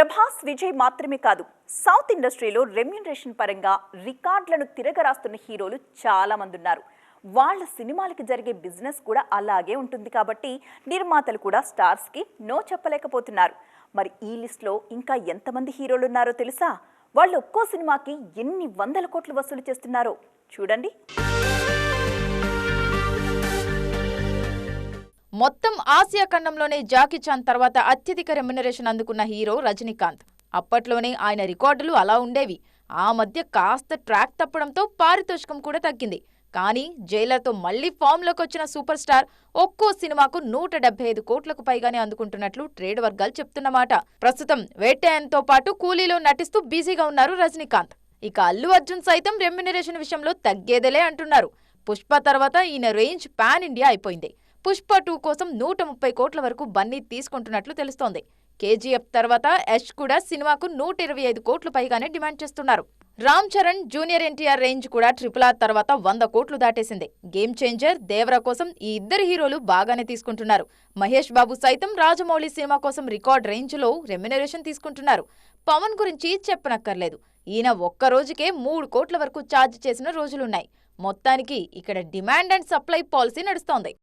ప్రభాస్ విజయ్ మాత్రమే కాదు సౌత్ ఇండస్ట్రీలో రెమ్యునరేషన్ పరంగా రికార్డులను తిరగరాస్తున్న హీరోలు చాలామంది ఉన్నారు వాళ్ళ సినిమాలకి జరిగే బిజినెస్ కూడా అలాగే ఉంటుంది కాబట్టి నిర్మాతలు కూడా స్టార్స్కి నో చెప్పలేకపోతున్నారు. మరి ఈ లిస్ట్లో ఇంకా ఎంతమంది హీరోలు ఉన్నారో తెలుసా? వాళ్ళు ఒక్కో సినిమాకి ఎన్ని వందల కోట్లు వసూలు చేస్తున్నారో చూడండి. మొత్తం ఆసియా ఖండంలోనే జాకీ చాన్ తర్వాత అత్యధిక రెమ్యునరేషన్ అందుకున్న హీరో రజనీకాంత్. అప్పట్లోనే ఆయన రికార్డులు అలా ఉండేవి. ఆ మధ్య కాస్త ట్రాక్ తప్పడంతో పారితోషికం కూడా తగ్గింది. కానీ జైలర్తో మళ్ళీ ఫామ్లోకి వచ్చిన సూపర్ స్టార్ ఒక్కో సినిమాకు నూట డెబ్బై ఐదు కోట్లకు పైగానే అందుకుంటున్నట్లు ట్రేడ్ వర్గాలు చెప్తున్నమాట. ప్రస్తుతం వేటయాన్తో పాటు కూలీలో నటిస్తూ బిజీగా ఉన్నారు రజనీకాంత్. ఇక అల్లు అర్జున్ సైతం రెమ్యునరేషన్ విషయంలో తగ్గేదేలే అంటున్నారు. పుష్ప తర్వాత ఈయన రేంజ్ పాన్ ఇండియా అయిపోయింది. పుష్ప టూ కోసం నూట ముప్పై కోట్ల వరకు బన్నీ తీసుకుంటున్నట్లు తెలుస్తోంది. కేజీఎఫ్ తర్వాత యష్ కూడా సినిమాకు నూట ఇరవై ఐదు కోట్లు పైగానే డిమాండ్ చేస్తున్నారు. రామ్ చరణ్ జూనియర్ ఎన్టీఆర్ రేంజ్ కూడా ట్రిపుల్ ఆర్ తర్వాత వంద కోట్లు దాటేసింది. గేమ్ చేంజర్ దేవర కోసం ఈ ఇద్దరు హీరోలు బాగానే తీసుకుంటున్నారు. మహేష్ బాబు సైతం రాజమౌళి సినిమా కోసం రికార్డ్ రేంజ్లో రెమ్యునరేషన్ తీసుకుంటున్నారు. పవన్ గురించి చెప్పనక్కర్లేదు. ఈయన ఒక్క రోజుకే మూడు కోట్ల వరకు ఛార్జ్ చేసిన రోజులున్నాయి. మొత్తానికి ఇక్కడ డిమాండ్ అండ్ సప్లై పాలసీ నడుస్తోంది.